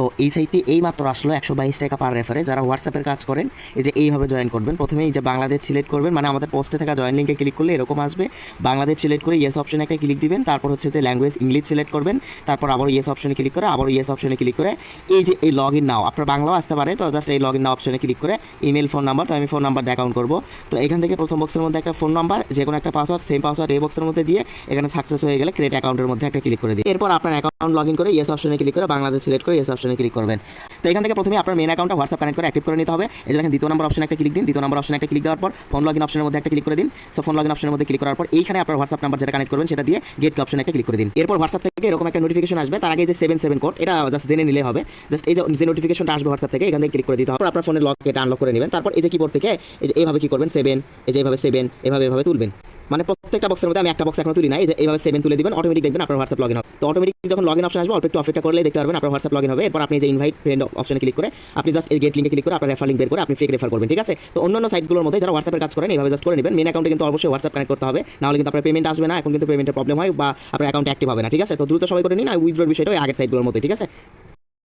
তো এই সাইটটি এই মাত্র আসলো একশো বাইশ টাকা পার রেফারে যারা হোয়াটসঅ্যাপের কাজ করেন, এই যে এইভাবে জয়েন করবেন। প্রথমে এই যে বাংলাদেশ সিলেক্ট করবেন মানে আমাদের পোস্টে থাকা জয়েন লিঙ্কে ক্লিক করলে এরকম আসবে। বাংলাদেশ সিলেক্ট করে ইয়েস অপশনে একটা ক্লিক দিবেন, তারপর হচ্ছে যে ল্যাঙ্গুয়েজ ইংলিশ সিলেক্ট করবেন, তারপর আবার ইয়েস অপশনে ক্লিক করে, আবার ইয়েস অপশনে ক্লিক করে। এই যে এই লগ ইন নাও আপনার বাংলাও আসতে পারে, তো জাস্ট এই লগ ইন নাও অপশনে ক্লিক করে ইমেল ফোন নাম্বার তো আমি ফোন নাম্বার অ্যাকাউন্ট করব। তো এখান থেকে প্রথম বক্সের মধ্যে একটা ফোন নাম্বার যে কোনো একটা পাসওয়ার্ড সেম পাসওয়ার্ড এই বক্সের মধ্যে দিয়ে এখানে সাকসেস হয়ে গেলে ক্রিয়েট অ্যাকাউন্টের মধ্যে একটা ক্লিক করে দিই এরপর আপনার অ্যাকাউন্ট লগ ইন করে ইয়েস অপশনে ক্লিক করে বাংলাদেশ সিলেক্ট করে ইয়েস অপশনে ক্লিক করবেন। তো এখান থেকে প্রথমে আপনার মেন অ্যাকাউন্টটা হোয়াটসঅ্যাপ কানেক্ট করে অ্যাক্টিভ করে নিতে হবে। এই দেখেন, দ্বিতীয় নম্বর অপশনে একটা ক্লিক দিন, দ্বিতীয় নম্বর অপশনে একটা ক্লিক দেওয়ার পর ফোন লগ ইন অপশনের মধ্যে একটা ক্লিক করে দিন। সো ফোন লগ ইন অপশনের মধ্যে ক্লিক করার পর এইখানে আপনার হোয়াটসঅ্যাপ নাম্বার যেটা কানেক্ট করবেন, সেটা দিয়ে গেট অপশনে একটা ক্লিক করে দিন। এরপর হোয়াটসঅ্যাপ থেকে এরকম একটা নোটিফিকেশন আসবে, তার আগে যে সেভেন সেভেন কোড এটা জাস্ট জেনে নিলে হবে। জাস্ট এই যে যে নোটিফিকেশনটা আসবে হোয়াটসঅ্যাপ থেকে, এখান থেকে ক্লিক করে দিতে হবে। আপনার ফোনের লক এটা আনলক করে নেবেন। তারপর এই যে কিবোর্ড থেকে, এই যে এইভাবে কি করবেন? সেভেন এই যে এইভাবে সেভেন এভাবে এভাবে তুলবেন। মানে প্রত্যেকটা বক্সের মধ্যে আমি একটা বক্স এখন তুলি না এইভাবে সেভেন তুলে দিবেন অটোমেটিক দেখবেন আপনার হোয়াটসঅ্যাপ লগ ইন হবে। তো অটোমেটিক যখন লগ ইন অপশন আসবে, অল্প একটু অপেক্ষা করলে দেখতে পারবেন আপনার হোয়াটসঅ্যাপ লগ ইন হবে। এরপর আপনি যে ইনভাইট ফ্রেন্ড অপশনে ক্লিক করে, আপনি জাস্ট এই গেট লিঙ্কে ক্লিক করে আপনার রেফার লিঙ্ক বের করে আপনি ফেক রেফার করবেন, ঠিক আছে? তো অন্যান্য সাইটগুলোর মধ্যে যারা হোয়াটসঅ্যাপের কাজ করেন, এইভাবে জাস্ট করে নেবেন। মেন অ্যাকাউন্টে কিন্তু অবশ্যই হোয়াটসঅ্যাপ কানেক্ট করতে হবে। নাহলে কিন্তু আপনার পেমেন্ট আসবে না, এখন কিন্তু পেমেন্টের প্রবলেম হয় বা আপনার অ্যাকাউন্ট অ্যাক্টিভ হবে না, ঠিক আছে? তো দ্রুত সবাই করে নিন, আর উইথড্রোর বিষয়টা আগের সাইটগুলোর মধ্যে, ঠিক আছে?